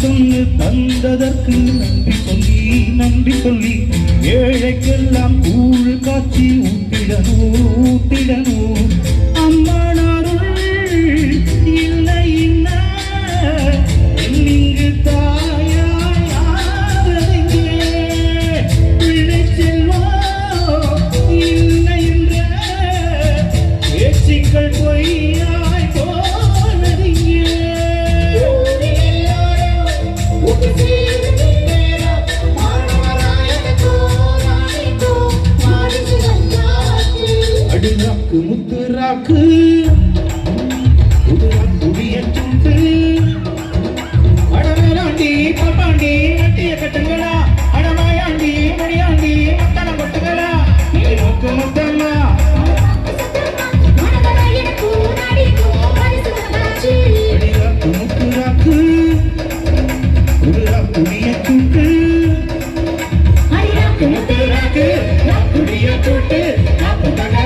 சொல்லு தந்ததற்கு நன்றி சொல்லி நன்றி சொல்லி ஏழைக்கெல்லாம் கூழ் காட்சி ஊட்டிடணும் ஊட்டிடணும் அடிராக்கு முத்துராக்கு. தொட்டு நான் புடிய தொட்டு நான் புத்தக